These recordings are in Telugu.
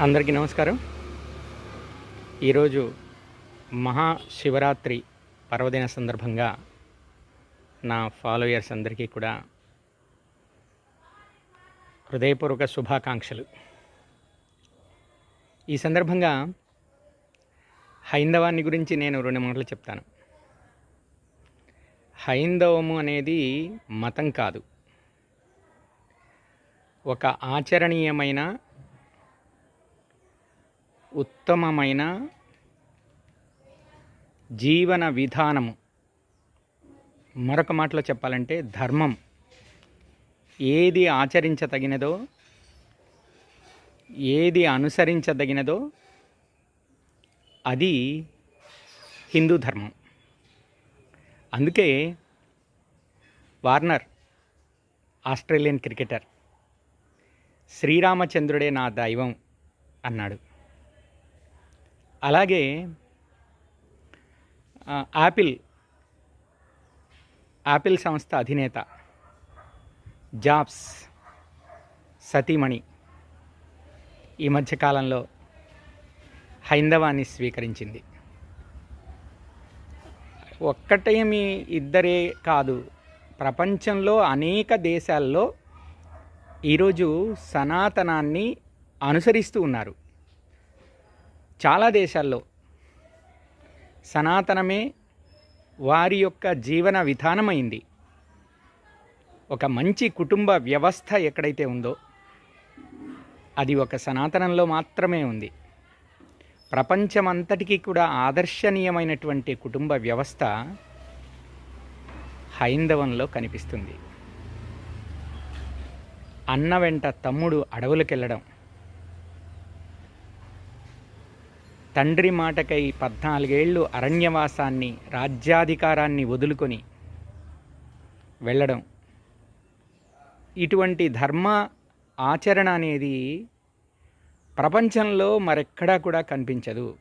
అందరికీ నమస్కారం. ఈరోజు మహాశివరాత్రి పర్వదిన సందర్భంగా నా ఫాలోయర్స్ అందరికీ కూడా హృదయపూర్వక శుభాకాంక్షలు. ఈ సందర్భంగా హైందవాన్ని గురించి నేను రెండు మాటలు చెప్తాను. హైందవము అనేది మతం కాదు. ఒక ఆచరణీయమైన ఉత్తమమైన జీవన విధానము. మరొక మాటలో చెప్పాలంటే ధర్మం. ఏది ఆచరించదగినదో ఏది అనుసరించదగినదో అది హిందూ ధర్మం. అందుకే వార్నర్ ఆస్ట్రేలియన్ క్రికెటర్ శ్రీరామచంద్రుడే నా దైవం అన్నాడు. అలాగే యాపిల్ యాపిల్ సంస్థ అధినేత జాబ్స్ సతీమణి ఈ మధ్యకాలంలో హైందవాన్ని స్వీకరించింది. ఒక్కటేమి ఇద్దరే కాదు ప్రపంచంలో అనేక దేశాల్లో ఈరోజు సనాతనాన్ని అనుసరిస్తూ ఉన్నారు. చాలా దేశాల్లో సనాతనమే వారి యొక్క జీవన విధానమైంది. ఒక మంచి కుటుంబ వ్యవస్థ ఎక్కడైతే ఉందో అది ఒక సనాతనంలో మాత్రమే ఉంది. ప్రపంచమంతటికీ కూడా ఆదర్శనీయమైనటువంటి కుటుంబ వ్యవస్థ హైందవంలో కనిపిస్తుంది. అన్న వెంట తమ్ముడు అడవులకెళ్ళడం. తండ్రి మాటకై పద్నాలుగేళ్ళు అరణ్యవాసాన్ని రాజ్యాధికారాన్ని వదులుకొని వెళ్ళడం. ఇటువంటి ధర్మ ఆచరణ అనేది ప్రపంచంలో మరెక్కడా కూడా కనిపించదు.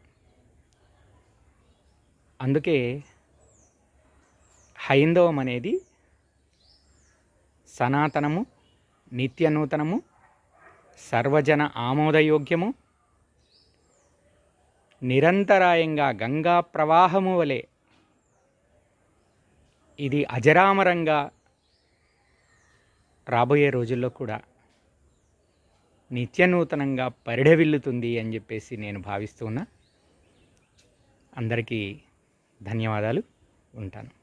అందుకే హైందవం అనేది సనాతనము నిత్యనూతనము సర్వజన ఆమోదయోగ్యము నిరంతరాయంగా గంగా ప్రవాహము వలె. ఇది అజరామరంగా రాబోయే రోజుల్లో కూడా నిత్యనూతనంగా పరిడవిల్లుతుంది అని చెప్పేసి నేను భావిస్తున్నా అందరికీ ధన్యవాదాలు. ఉంటాను.